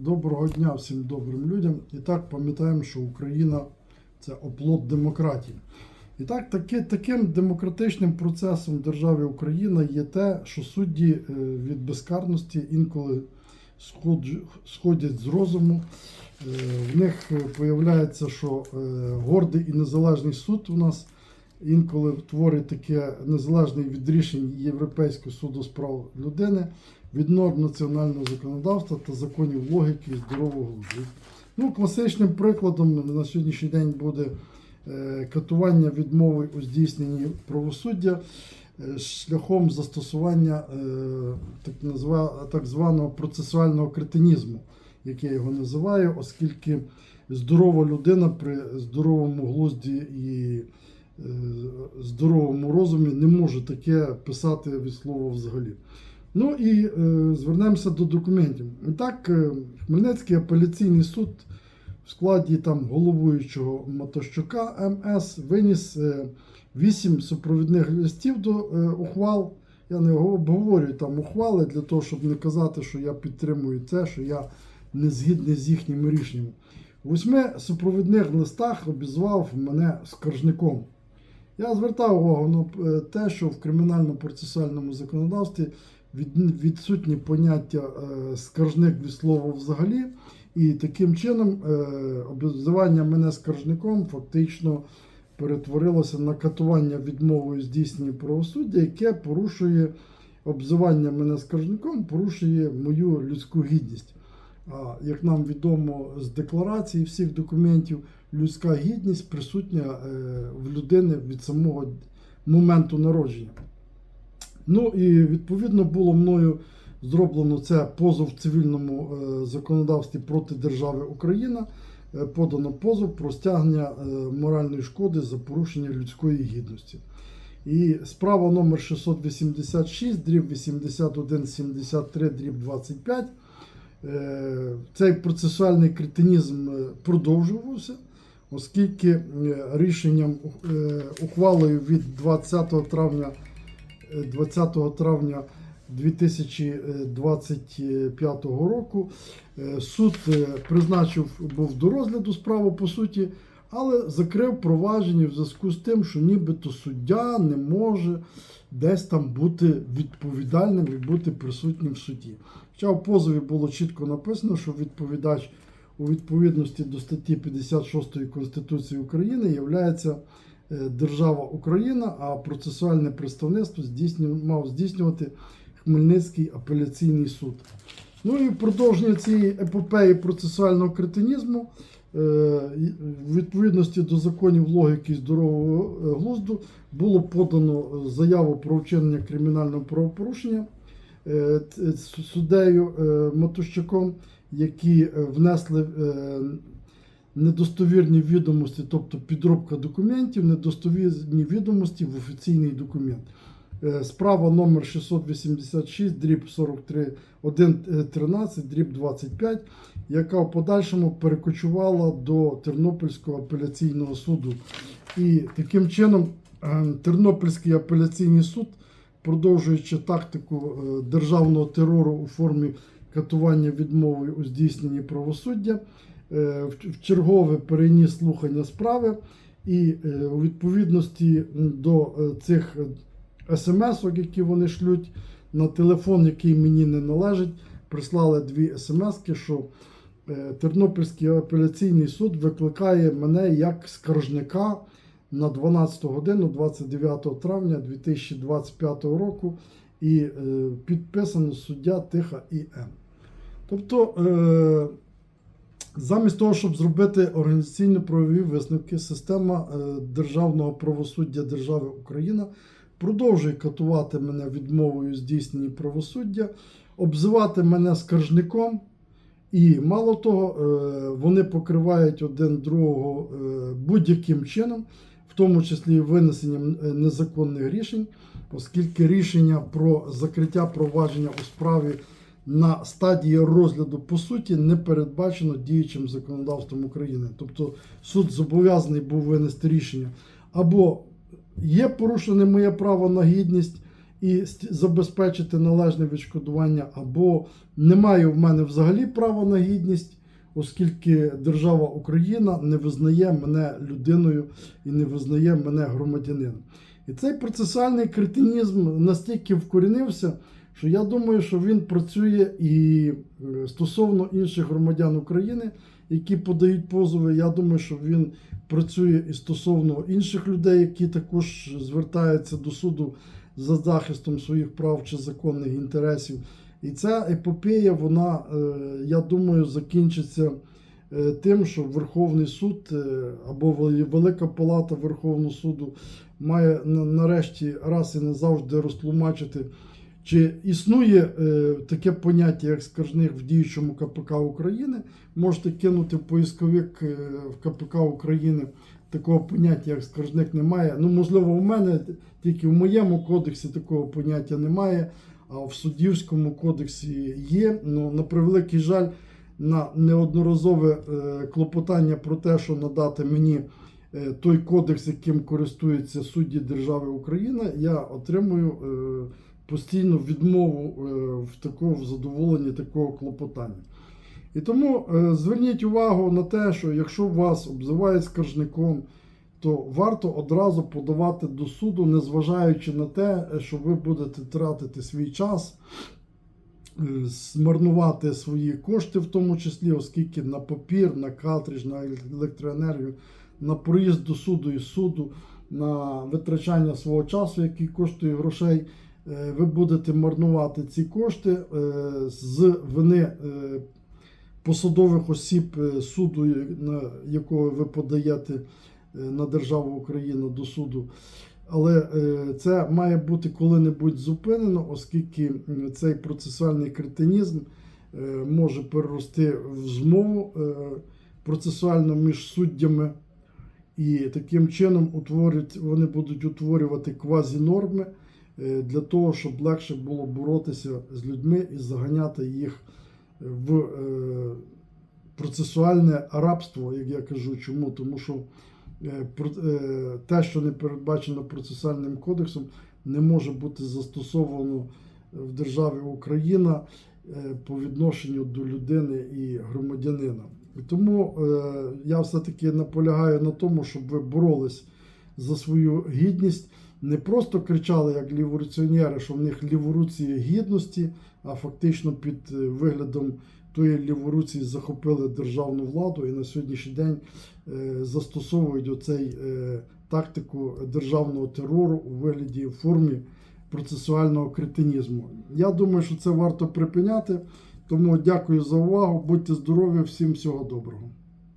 Доброго дня всім добрим людям. І так пам'ятаємо, що Україна це оплот демократії. І так, таки, таким демократичним процесом держави Україна є те, що судді е, від безкарності інколи сходять з розуму. Е, В них виявляється, що е, гордий і незалежний суд у нас інколи творить таке незалежне від рішень Європейського суду з прав людини від норм національного законодавства та законів логіки і здорового глузду. Ну, класичним прикладом на сьогоднішній день буде е, катування відмови у здійсненні правосуддя е, шляхом застосування е, так, званого процесуального кретинізму, як я його називаю, оскільки здорова людина при здоровому глузді і здоровому розумі не може таке писати від слова взагалі. Ну і е, звернемося до документів. І так, е, Хмельницький апеляційний суд в складі там головуючого Матощука МС виніс е, вісім супровідних листів до е, ухвал. Я не обговорюю там ухвали для того, щоб не казати, що я підтримую це, що я не згідний з їхніми рішеннями. Восьми супровідних листах обізвав мене скаржником. Я звертав увагу на е, те, що в кримінально-процесуальному законодавстві від- відсутні поняття е, скаржник від слова взагалі, і таким чином е, обзивання мене скаржником фактично перетворилося на катування відмовою здійснення правосуддя, яке порушує обзивання мене скаржником, порушує мою людську гідність. Як нам відомо з декларації всіх документів, людська гідність присутня е, в людини від самого моменту народження. Ну і відповідно було мною зроблено це позов в цивільному е, законодавстві проти держави Україна. Е, Подано позов про стягнення моральної шкоди за порушення людської гідності. І справа номер 686, дріб 8173, дріб 25. Е, Цей процесуальний кретинізм е, продовжувався, оскільки е, рішенням ухвалою від 20 травня е, 20 травня 2025 року суд призначив був до розгляду справу по суті, але закрив провадження в зв'язку з тим, що нібито суддя не може десь там бути відповідальним і бути присутнім в суді. Хоча в позові було чітко написано, що відповідач у відповідності до статті 56 Конституції України являється е, держава Україна, а процесуальне представництво здійснював, мав здійснювати Хмельницький апеляційний суд. Ну і продовження цієї епопеї процесуального кретинізму, е, в відповідності до законів логіки здорового е, глузду, було подано заяву про вчинення кримінального правопорушення е, суддею Матущаком, які внесли недостовірні відомості, тобто підробка документів, недостовірні відомості в офіційний документ. Е, Справа номер 686, дріб 43, 113, дріб 25, яка в подальшому перекочувала до Тернопільського апеляційного суду. І таким чином е, Тернопільський апеляційний суд, продовжуючи тактику е, державного терору у формі катування відмовою у здійсненні правосуддя, в- чергове переніс слухання справи і у відповідності до цих смс, які вони шлють на телефон, який мені не належить, прислали дві смс, що е, Тернопільський апеляційний суд викликає мене як скаржника на 12 годину 29 травня 2025 року і е, підписано суддя Тиха ІМ. Тобто, е, замість того, щоб зробити організаційно-правові висновки, система державного правосуддя держави Україна продовжує катувати мене відмовою здійснення правосуддя, обзивати мене скаржником. І мало того, е, вони покривають один другого е, будь-яким чином, в тому числі винесенням е, незаконних рішень, оскільки рішення про закриття провадження у справі на стадії розгляду по суті не передбачено діючим законодавством України. Тобто суд зобов'язаний був винести рішення або є порушене моє право на гідність, і забезпечити належне відшкодування, або не маю в мене взагалі права на гідність, оскільки держава Україна не визнає мене людиною і не визнає мене громадянином. І цей процесуальний кретинізм настільки вкорінився, що я думаю, що він працює і е, стосовно інших громадян України, які подають позови. Я думаю, що він працює і стосовно інших людей, які також звертаються до суду за захистом своїх прав чи законних інтересів. І ця епопея, вона, е, я думаю, закінчиться е, тим, що Верховний суд е, або Велика Палата Верховного суду має нарешті раз і назавжди розтлумачити, чи існує е, таке поняття, як скаржник в діючому КПК України. Можете кинути в поисковик е, в КПК України. Такого поняття, як скаржник, немає. Ну, можливо, у мене тільки в моєму кодексі такого поняття немає, а в суддівському кодексі є. Ну, на превеликий жаль, на неодноразове е, клопотання про те, що надати мені е, той кодекс, яким користуються судді держави Україна, я отримую е, постійну відмову е, в такому задоволенні такого клопотання. І тому е, зверніть увагу на те, що якщо вас обзивають скаржником, то варто одразу подавати до суду, незважаючи на те, що ви будете тратити свій час, е, змарнувати свої кошти, в тому числі, оскільки на папір, на картридж, на електроенергію, на проїзд до суду і суду, на витрачання свого часу, який коштує грошей, е, ви будете марнувати ці кошти е, з вини е, посадових осіб е, суду, на якого ви подаєте е, на державу Україна до суду. Але е, це має бути коли-небудь зупинено, оскільки цей процесуальний кретинізм е, може перерости в змову е, процесуальну між суддями, і таким чином утворюють, вони будуть утворювати квазінорми е, для того, щоб легше було боротися з людьми і заганяти їх в е, процесуальне рабство, як я кажу. Чому? Тому що е, е, те, що не передбачено процесуальним кодексом, не може бути застосовано в державі Україна е, по відношенню до людини і громадянина. І тому е, я все-таки наполягаю на тому, щоб ви боролись за свою гідність. Не просто кричали як ліворуціонери, що в них ліворуці гідності, а фактично під е, виглядом тої ліворуці захопили державну владу і на сьогоднішній день е, застосовують оцей е, тактику державного терору у вигляді формі процесуального кретинізму. Я думаю, що це варто припиняти. Тому дякую за увагу. Будьте здорові, всім всього доброго.